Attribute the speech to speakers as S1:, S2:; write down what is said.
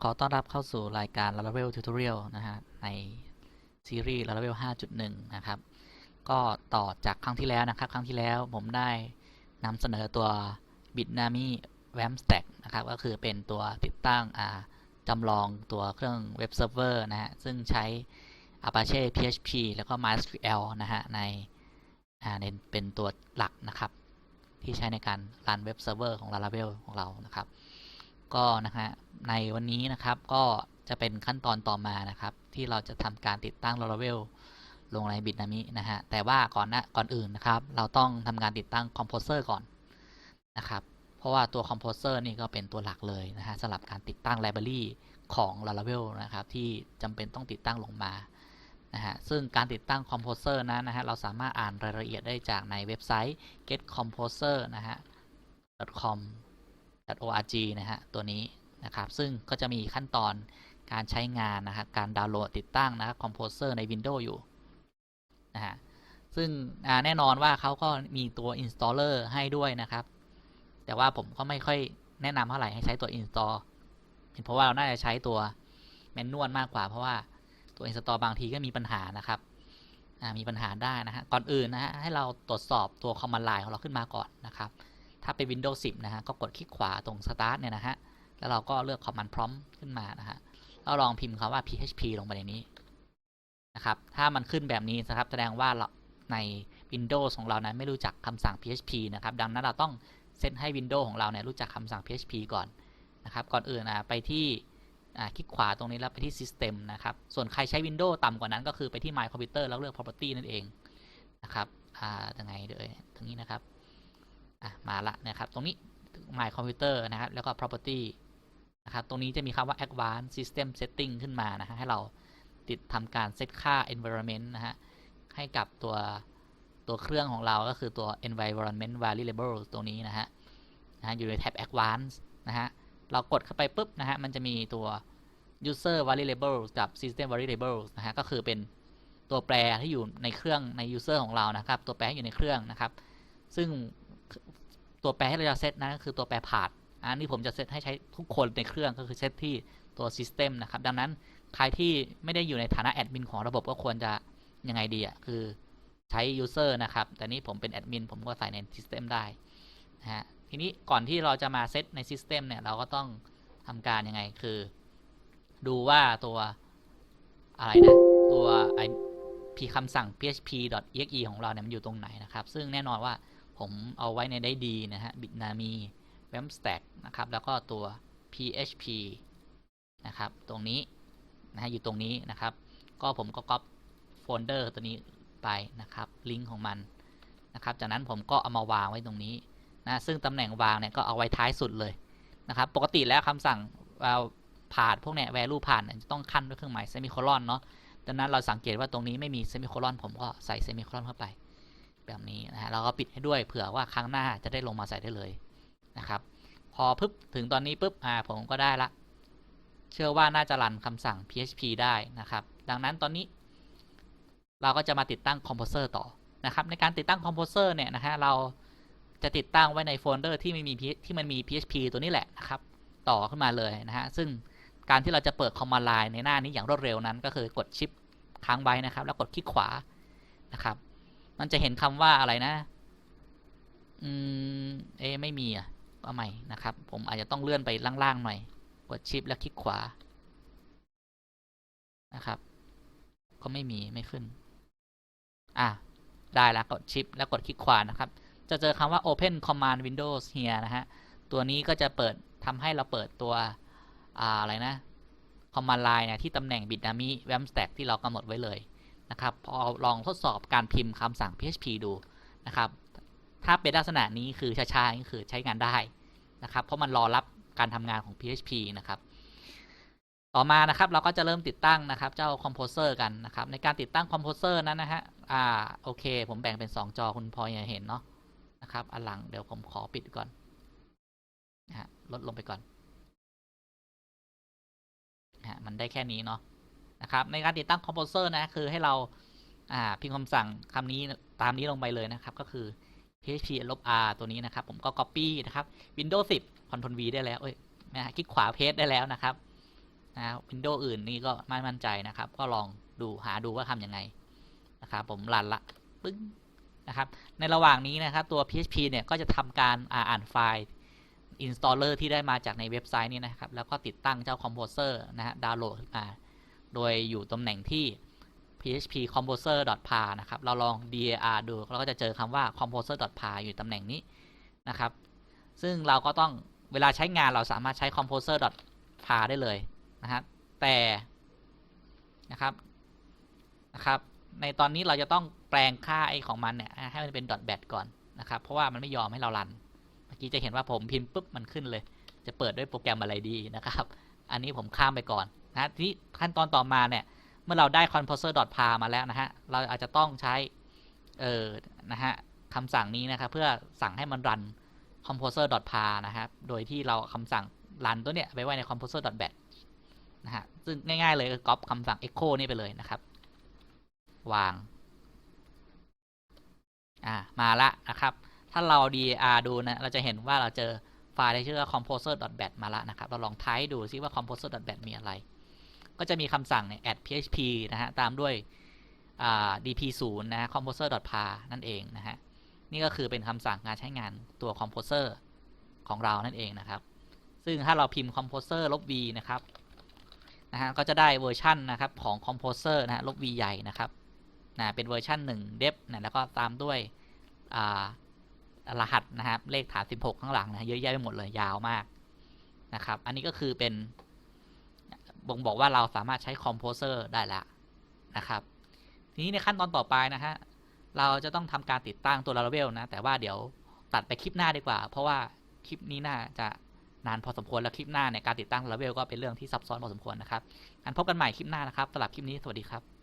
S1: ขอต้อนรับเข้าสู่รายการ Laravel Tutorial นะฮะในซีรีส์ Laravel 5.1 นะครับ ก็ต่อจากครั้งที่แล้วนะครับ ครั้งที่แล้วผมได้นำเสนอตัว Bitnami WAMP Stack นะครับ ก็คือเป็นตัวติดตั้งอ่าจำลองตัวเครื่องเว็บเซิร์ฟเวอร์นะฮะ ซึ่งใช้ Apache PHP แล้วก็ MySQL นะฮะในอ่าในเป็นตัวหลักนะครับ ที่ใช้ในการรันเว็บเซิร์ฟเวอร์ของ Laravel ของเรานะครับ ก็นะฮะในวันนี้นะครับก็จะเป็นขั้นตอนต่อมานะครับ ที่เราจะทำการติดตั้ง Laravel ลงใน Bitnami นะฮะแต่ว่าก่อนหน้าก่อนอื่นนะครับ เราต้องทำการติดตั้ง Composer ก่อนนะครับเพราะว่าตัว Composer นี่ก็เป็นตัวหลักเลยนะฮะสำหรับการติดตั้ง Library ของ Laravel นะครับที่จำเป็นต้องติดตั้งลงมานะฮะซึ่งการติดตั้ง Composer นั้นนะฮะเราสามารถอ่านรายละเอียดได้จากในเว็บไซต์ getcomposer นะฮะ .com .org นะฮะตัวนี้นะครับ ซึ่งก็จะมีขั้นตอนการใช้งานนะครับการดาวน์โหลดติดตั้งนะครับ Composer ใน Windows อยู่นะฮะซึ่งแน่นอนว่าเขาก็มีตัว installer ให้ด้วยนะครับ แต่ว่าผมก็ไม่ค่อยแนะนำเท่าไหร่ให้ใช้ตัว install เพราะว่าเราน่าจะใช้ตัวแมนนวลมากกว่า เพราะว่าตัว install บางทีก็มีปัญหานะครับมีปัญหาได้นะฮะก่อนอื่นนะฮะให้เราตรวจสอบตัว command line ของเราขึ้นมาก่อนนะครับ ถ้าเป็น Windows 10 นะฮะ ก็กดคลิกขวาตรง Start เนี่ยนะฮะ แล้วเราก็เลือก Command Prompt ขึ้นมานะฮะ แล้วลองพิมพ์คำว่า PHP ลงไปในนี้นะครับ ถ้ามันขึ้นแบบนี้นะครับ แสดงว่าเราใน Windows ของเรานั้นไม่รู้จักคำสั่ง PHP นะครับ ดังนั้นเราต้องเซตให้ Windows ของเราเนี่ยรู้จักคำสั่ง PHP ก่อนนะครับ ก่อนอื่นนะไปที่คลิกขวาตรงนี้แล้วไปที่ System นะครับ ส่วนใครใช้ Windows ต่ำกว่านั้นก็คือไปที่ My Computer แล้วเลือก Property นั่นเองนะครับ อ่ายังไงเดี๋ยวตรงนี้นะครับ อะมาละนะครับ ตรงนี้ My Computer นะครับ แล้วก็ Property นะครับ ตรงนี้จะมีคำว่า Advanced System Setting ขึ้นมานะฮะให้เราติดทำการเซตค่า Environment นะฮะให้กับตัวตัวเครื่องของเราก็คือตัว Environment Variable ตรงนี้นะฮะนะฮะอยู่ในแท็บ Advanced นะฮะ เรากดเข้าไปปุ๊บนะฮะ มันจะมีตัว User Variable กับ System Variable นะฮะ ก็คือเป็นตัวแปรที่อยู่ในเครื่องใน User ของเรานะครับ ตัวแปรที่อยู่ในเครื่องนะครับ ซึ่ง ตัวแปรให้เราจะเซตนั้นก็คือตัวแปรผาดอันนี้ผมจะเซตให้ใช้ทุกคนในเครื่องก็คือเซตที่ตัว System นะครับ ดังนั้นใครที่ไม่ได้อยู่ในฐานะแอดมินของระบบก็ควรจะยังไงดีอะคือใช้ User นะครับ แต่นี้ผมเป็นแอดมินผมก็ใส่ใน System ได้นะฮะทีนี้ก่อนที่เราจะมาเซตใน System เนี่ยเราก็ต้องทำการยังไงคือ ดูว่าตัวอะไรนะตัวไอพีคำสั่ง php.exe ของเราเนี่ยมันอยู่ตรงไหนนะครับ ซึ่งแน่นอนว่า ผมเอาไว้ในได้ดีนะฮะ bitnami wamp stack นะครับ แล้วก็ตัว php นะครับ ตรงนี้นะฮะอยู่ตรงนี้นะครับ ก็ผมก็ก๊อปโฟลเดอร์ตัวนี้ไปนะครับ ลิงก์ของมันนะครับ จากนั้นผมก็เอามาวางไว้ตรงนี้นะ ซึ่งตำแหน่งวางเนี่ยก็เอาไว้ท้ายสุดเลยนะครับ ปกติแล้วคำสั่งผ่านพวกเนี่ย value ผ่านจะต้องขั้นด้วยเครื่องหมายเซมิโคลอนเนาะ ดังนั้นเราสังเกตว่าตรงนี้ไม่มีเซมิโคลอนผมก็ใส่เซมิโคลอนเข้าไป แบบนี้นะฮะเราก็ปิดให้ด้วยเผื่อว่าครั้งหน้าจะได้ลงมาใส่ได้เลยนะครับ พอปึ๊บถึงตอนนี้ปึ๊บอ่าผมก็ได้ละ เชื่อว่าน่าจะรันคำสั่ง php ได้นะครับ ดังนั้นตอนนี้เราก็จะมาติดตั้ง composer ต่อนะครับในการติดตั้ง composer เนี่ยนะฮะเราจะติดตั้งไว้ในโฟลเดอร์ที่ไม่มีที่มันมี php ตัวนี้แหละนะครับ ต่อขึ้นมาเลยนะฮะซึ่งการที่เราจะเปิด command line ในหน้านี้อย่างรวดเร็วนั้น ก็คือกดชิปค้างไว้นะครับ แล้วกดคลิกขวานะครับ มันจะเห็นคำว่าอะไรนะ อืม เอไม่มีอะก็ใหม่นะครับ ผมอาจจะต้องเลื่อนไปล่างๆหน่อย กดชิปแล้วคลิกขวา นะครับ ก็ไม่มีไม่ขึ้น อะ ได้แล้วกดชิปแล้วกดคลิกขวานะครับ จะเจอคำว่า open command windows here นะฮะ ตัวนี้ก็จะเปิดทำให้เราเปิดตัวอ่าอะไรนะ command line เนี่ยที่ตำแหน่ง bitnami wamp stack ที่เรากำหนดไว้เลย นะครับพอลองทดสอบการพิมพ์คำสั่ง php ดูนะครับ ถ้าเป็นลักษณะนี้คือช้าๆนี่คือใช้งานได้นะครับ เพราะมันรอรับการทำงานของ php นะครับ ต่อมานะครับเราก็จะเริ่มติดตั้งนะครับ เจ้า composer กันนะครับ ในการติดตั้ง composer นั้นนะฮะอ่าโอเค ผมแบ่งเป็น 2 จอคุณพอจะเห็นเนาะนะครับอันหลังเดี๋ยวผมขอปิดก่อนนะฮะลดลงไปก่อนนะฮะมันได้แค่นี้เนาะ นะครับในการติดตั้ง composer นะคือให้เราอ่าพิมพ์คำสั่งคำนี้ตามนี้ลงไปเลยนะครับก็คือ php -r ตัวนี้นะครับ ผมก็ copy นะครับ windows 10 ctrl v ได้แล้วเอ้ยนะคลิกขวา paste ได้แล้วนะครับนะ Windows อื่นนี่ก็ไม่มั่นใจนะครับ ก็ลองดูหาดูว่าทำยังไงนะครับผมรันละปึ้งนะครับ ในระหว่างนี้นะครับตัว PHP เนี่ยก็จะทำการอ่าอ่านไฟล์ installer ที่ได้มาจากในเว็บไซต์นี้นะครับ แล้วก็ติดตั้งเจ้า composer นะฮะดาวน์โหลดขึ้นมา โดยอยู่ตำแหน่งที่ php composer par นะครับ เราลอง dar ดูเราก็จะเจอคำว่า composer par อยู่ตำแหน่งนี้นะครับ ซึ่งเราก็ต้องเวลาใช้งานเราสามารถใช้ composer par ได้เลยนะฮะแต่นะครับนะครับ ในตอนนี้เราจะต้องแปลงค่าไอของมันเนี่ยให้มันเป็น .bat ก่อนนะครับ เพราะว่ามันไม่ยอมให้เรารัน เมื่อกี้จะเห็นว่าผมพิมพ์ปุ๊บมันขึ้นเลย จะเปิดด้วยโปรแกรมอะไรดีนะครับ อันนี้ผมข้ามไปก่อน นะทีนี้ขั้นตอนต่อมาเนี่ย เมื่อเราได้ composer par มาแล้วนะฮะ เราอาจจะต้องใช้ เออนะฮะคำสั่งนี้นะครับ เพื่อสั่งให้มันรัน composer par นะครับ โดยที่เราคำสั่งรันตัวเนี้ยไปไว้ใน composer bat นะฮะ ซึ่งง่ายๆเลยก็ก๊อปคำสั่ง echo นี่ไปเลยนะครับ วาง อ่า มาละนะครับ ถ้าเรา dir ดูนะ เราจะเห็นว่าเราเจอไฟล์ที่ชื่อว่า composer bat มาละนะครับ เราลองไทป์ดูซิว่า composer bat มีอะไร ก็จะมีคำสั่งเนี่ย add php นะฮะ ตามด้วย dp0 นะฮะ composer par นั่นเองนะฮะ นี่ก็คือเป็นคำสั่งการใช้งานตัว composer ของเรานั่นเองนะครับ ซึ่งถ้าเราพิมพ์ composer ลบ v นะครับนะฮะ ก็จะได้เวอร์ชันนะครับของ composer นะฮะ ลบ v ใหญ่นะครับนะเป็นเวอร์ชัน1 dep นะแล้วก็ตามด้วยรหัสนะครับ เลขฐาน 16 ข้างหลังนะเยอะแยะไปหมดเลยยาวมากนะครับ อันนี้ก็คือเป็น บ่งบอกว่าเราสามารถใช้คอมโพเซอร์ได้แล้วนะครับ ทีนี้ในขั้นตอนต่อไปนะฮะ เราจะต้องทำการติดตั้งตัว Laravel นะ แต่ว่าเดี๋ยวตัดไปคลิปหน้าดีกว่า เพราะว่าคลิปนี้น่าจะนานพอสมควร แล้วคลิปหน้าเนี่ยการติดตั้ง Laravel ก็เป็นเรื่องที่ซับซ้อนพอสมควรนะครับงั้นพบกันใหม่คลิปหน้านะครับสำหรับคลิปนี้สวัสดีครับ